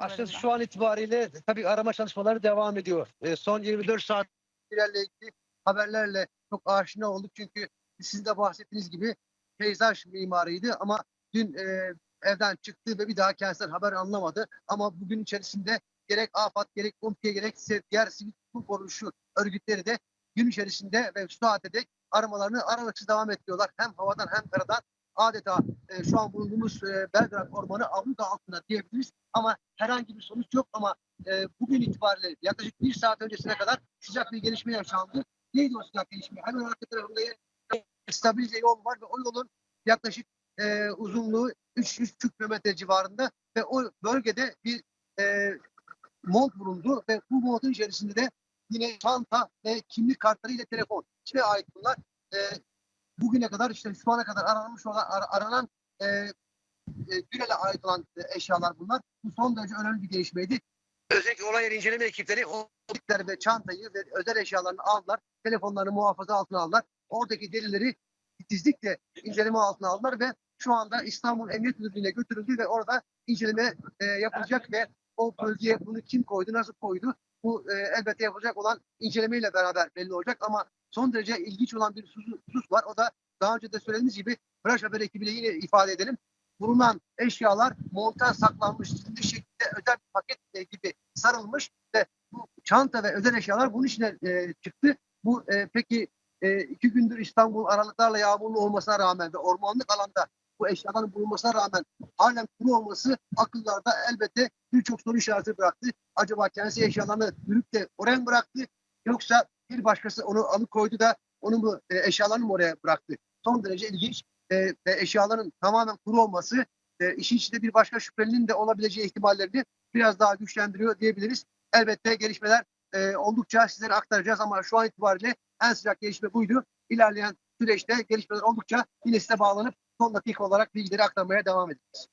çalışmalarında? şu an itibariyle tabii arama çalışmaları devam ediyor. E, son 24 saat ilerle ilgili haberlerle çok aşina olduk çünkü sizin de bahsettiğiniz gibi peyzaj mimarıydı ama dün e, evden çıktı ve bir daha kendisinden haber anlamadı. Ama bugün içerisinde gerek AFAD gerek UMKE gerek diğer sivil toplum kuruluşu örgütleri de gün içerisinde ve saate dek aramalarını aralıksız devam ediyorlar. Hem havadan hem karadan adeta e, şu an bulunduğumuz e, Belgrad Ormanı abluka altında diyebiliriz. Ama herhangi bir sonuç yok ama e, bugün itibariyle yaklaşık bir saat öncesine kadar sıcak bir gelişme yaşandı. Neydi o sıcak gelişme? Hemen arka tarafında stabilize yol var ve o yolun yaklaşık e, uzunluğu 3-3,5 kilometre civarında ve o bölgede bir e, mont bulundu ve bu montun içerisinde de yine çanta ve kimlik kartları ile telefon. Kime ait bunlar? E, bugüne kadar işte şu ana kadar aranmış olan ar- aranan e, e, Gürel'e ait olan e, eşyalar bunlar. Bu son derece önemli bir gelişmeydi. Özellikle olay yeri inceleme ekipleri o ve çantayı ve özel eşyalarını aldılar. Telefonlarını muhafaza altına aldılar. Oradaki delilleri titizlikle inceleme altına aldılar ve şu anda İstanbul Emniyet Müdürlüğü'ne götürüldü ve orada inceleme e, yapılacak ve o bölgeye bunu kim koydu, nasıl koydu bu e, elbette yapılacak olan incelemeyle beraber belli olacak ama son derece ilginç olan bir husus var. O da daha önce de söylediğimiz gibi Flash Haber ekibiyle yine ifade edelim. Bulunan eşyalar monta saklanmış ciddi şekilde özel bir paket e, gibi sarılmış ve bu çanta ve özel eşyalar bunun içine e, çıktı. Bu e, peki e, iki gündür İstanbul aralıklarla yağmurlu olmasına rağmen ve ormanlık alanda bu eşyaların bulunmasına rağmen halen kuru olması akıllarda elbette birçok soru işareti bıraktı. Acaba kendisi eşyalarını sürüp de oraya mı bıraktı yoksa bir başkası onu alıkoydu da onu mu e, eşyalarını mı oraya bıraktı? Son derece ilginç e, ve eşyaların tamamen kuru olması e, işin içinde bir başka şüphelinin de olabileceği ihtimallerini biraz daha güçlendiriyor diyebiliriz. Elbette gelişmeler e, oldukça sizlere aktaracağız ama şu an itibariyle en sıcak gelişme buydu. İlerleyen süreçte gelişmeler oldukça yine size bağlanıp son dakika olarak bilgileri aktarmaya devam edeceğiz.